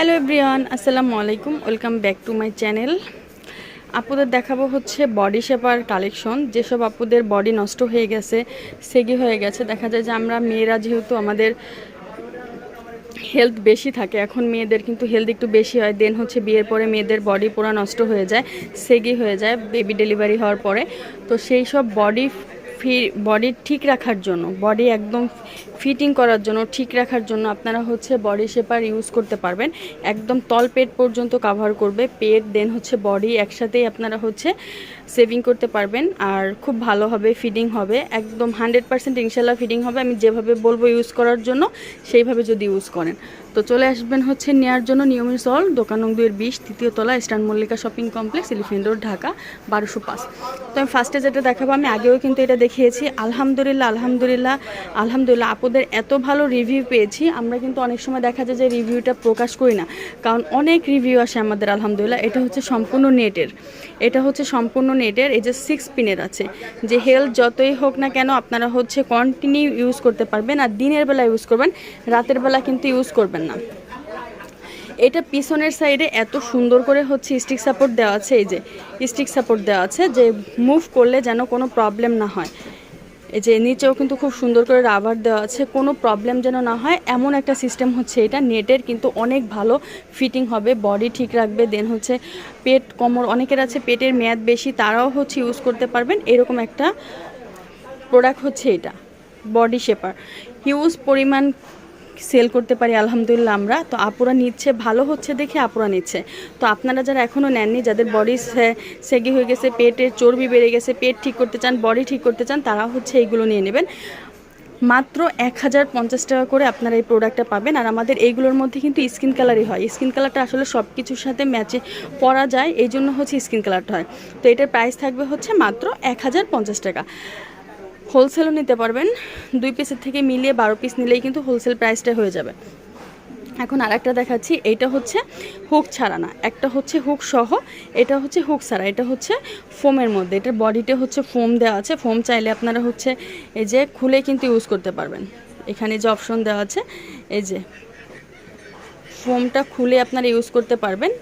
Hello everyone আসসালামু আলাইকুম welcome back to my channel আপুদের দেখাবো হচ্ছে বডি শেপার কালেকশন যেসব আপুদের বডি নষ্ট হয়ে গেছে সেগি হয়ে গেছে দেখা যায় যে আমরা মেয়েরা যেহেতু আমাদের হেলথ বেশি থাকে এখন মেয়েদের কিন্তু হেলথ একটু বেশি হয় দেন হচ্ছে বিয়ের পরে মেয়েদের বডি পুরো নষ্ট হয়ে যায় সেগি হয়ে যায় বেবি ডেলিভারি হওয়ার পরে তো সেই সব বডি ফি বডি ঠিক রাখার জন্য বডি একদম ফিটিং করার জন্য, ঠিক রাখার জন্য আপনারা হচ্ছে বডি শেপার ইউজ করতে পারবেন। একদম তল পেট পর্যন্ত কাভার করবে, পেট দেন হচ্ছে বডি একসাথেই আপনারা হচ্ছে সেভিং করতে পারবেন। আর খুব ভালো হবে ফিডিং হবে, একদম হান্ড্রেড পার্সেন্ট ইনশাল্লাহ ফিডিং হবে। আমি যেভাবে বলব ইউজ করার জন্য, সেইভাবে যদি ইউজ করেন। তো চলে আসবেন হচ্ছে নেওয়ার জন্য নিয়মিত সল দোকান নং দুয়ের বিশ, তৃতীয় তলা, Eastern Mallika shopping complex, Elephant Road, Dhaka, বারোশো পাঁচ। তো আমি ফার্স্টে যেটা দেখাবো, আমি আগেও কিন্তু এটা দেখিয়েছি। আলহামদুলিল্লাহ আলহামদুলিল্লাহ আলহামদুলিল্লাহ, আপুদের এত ভালো রিভিউ পেয়েছি। আমরা কিন্তু অনেক সময় দেখা যায় যে রিভিউটা প্রকাশ করি না, কারণ অনেক রিভিউ আসে আমাদের, আলহামদুলিল্লাহ। এটা হচ্ছে সম্পূর্ণ নেটের এটা হচ্ছে সম্পূর্ণ নেটের এই যে সিক্স পিনের আছে। যে হেলথ যতই হোক না কেন, আপনারা হচ্ছে কন্টিনিউ ইউজ করতে পারবেন, আর দিনের বেলা ইউজ করবেন, রাতের বেলা কিন্তু ইউজ করবেন না। এটা পিছনের সাইডে এত সুন্দর করে হচ্ছে স্টিক সাপোর্ট দেওয়া আছে, এই যে স্টিক সাপোর্ট দেওয়া আছে যে মুভ করলে যেন কোনো প্রবলেম না হয়। এই যে নিচেও কিন্তু খুব সুন্দর করে রাবার দেওয়া আছে, কোনো প্রবলেম যেন না হয়। এমন একটা সিস্টেম হচ্ছে এটা নেটের কিন্তু অনেক ভালো ফিটিং হবে বডি ঠিক রাখবে দেন হচ্ছে পেট কোমর, অনেকের আছে পেটের মেয়াদ বেশি, তারাও হচ্ছে ইউজ করতে পারবেন। এরকম একটা প্রোডাক্ট হচ্ছে এটা বডি শেপার হিউজ পরিমাণ সেল করতে পারি, আলহামদুলিল্লাহ আমরা। তো আপুরা নিচ্ছে, ভালো হচ্ছে দেখে আপুরা নিচ্ছে। তো আপনারা যারা এখনও নেননি, যাদের বডি সেগে হয়ে গেছে, পেটের চর্বি বেড়ে গেছে, পেট ঠিক করতে চান বডি ঠিক করতে চান, তারা হচ্ছে এইগুলো নিয়ে নেবেন। মাত্র এক হাজার পঞ্চাশ টাকা করে আপনারা এই প্রোডাক্টটা পাবেন। আর আমাদের এইগুলোর মধ্যে কিন্তু স্কিন কালারই হয়। স্কিন কালারটা আসলে সব কিছুর সাথে ম্যাচে পরা যায় এই জন্য হচ্ছে স্কিন কালারটা হয়। তো এটার প্রাইস থাকবে হচ্ছে মাত্র এক হাজার পঞ্চাশ টাকা। হোলসেলও নিতে পারবেন। দুই পিসের থেকে মিলিয়ে বারো পিস নিলেই কিন্তু হোলসেল প্রাইসটা হয়ে যাবে। এখন আর একটা দেখাচ্ছি, এটা হচ্ছে হুক ছাড়া না একটা হচ্ছে হুক সহ, এটা হচ্ছে হুক ছাড়া। এটা হচ্ছে ফোমের মধ্যে। এটার বডিতে হচ্ছে ফোম দেওয়া আছে। ফোম চাইলে আপনারা হচ্ছে এই যে খুলে কিন্তু ইউজ করতে পারবেন। এখানে যে অপশন দেওয়া আছে, এই যে ফোমটা খুলে আপনারা ইউজ করতে পারবেন।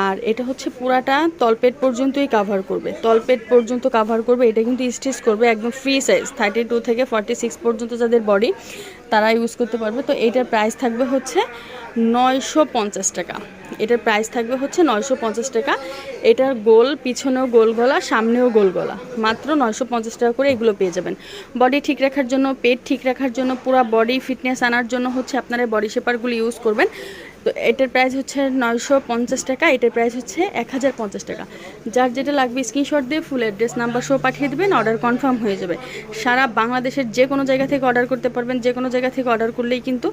আর এটা হচ্ছে পুরাটা তলপেট পর্যন্তই কাভার করবে। তলপেট পর্যন্ত কাভার করবে, এটা কিন্তু স্টিচ করবে একদম ফ্রি সাইজ থার্টি টু থেকে ফর্টি সিক্স পর্যন্ত যাদের বডি তারা ইউজ করতে পারবে। তো এটার প্রাইস থাকবে হচ্ছে নয়শো পঞ্চাশ টাকা। এটার প্রাইস থাকবে হচ্ছে নয়শো পঞ্চাশ টাকা। এটার গোল, পিছনেও গোল গলা, সামনেও গোল গলা। মাত্র নয়শো পঞ্চাশ টাকা করে এগুলো পেয়ে যাবেন। বডি ঠিক রাখার জন্য, পেট ঠিক রাখার জন্য, পুরা বডি ফিটনেস আনার জন্য হচ্ছে আপনারা বডি শেপারগুলো ইউজ করবেন। তো এটার প্রাইস হচ্ছে নয়শো পঞ্চাশ টাকা, এটার প্রাইস হচ্ছে এক হাজার পঞ্চাশ টাকা। যার যেটা লাগবে স্ক্রিনশট দিয়ে ফুল অ্যাড্রেস নাম্বার সহ পাঠিয়ে দেবেন অর্ডার কনফার্ম হয়ে যাবে। সারা বাংলাদেশের যে কোনো জায়গা থেকে অর্ডার করতে পারবেন, যে কোনো জায়গা থেকে অর্ডার করলেই কিন্তু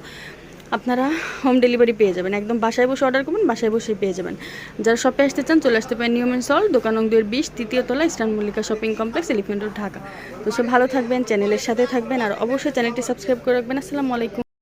আপনারা হোম ডেলিভারি পেয়ে যাবেন। একদম বাসায় বসে অর্ডার করবেন, বাসায় বসেই পেয়ে যাবেন। যারা শপে আসতে চান, চলে আসতে পারেন নিয়মেন সল দোকান দুয়ের বিশ, তৃতীয় তলা Eastern Mallika shopping complex Elephant Dhaka. তো সব ভালো থাকবেন চ্যানেলের সাথে থাকবেন, আর অবশ্যই চ্যানেলটি সাবস্ক্রাইব করে রাখবেন। আসসালামু আলাইকুম।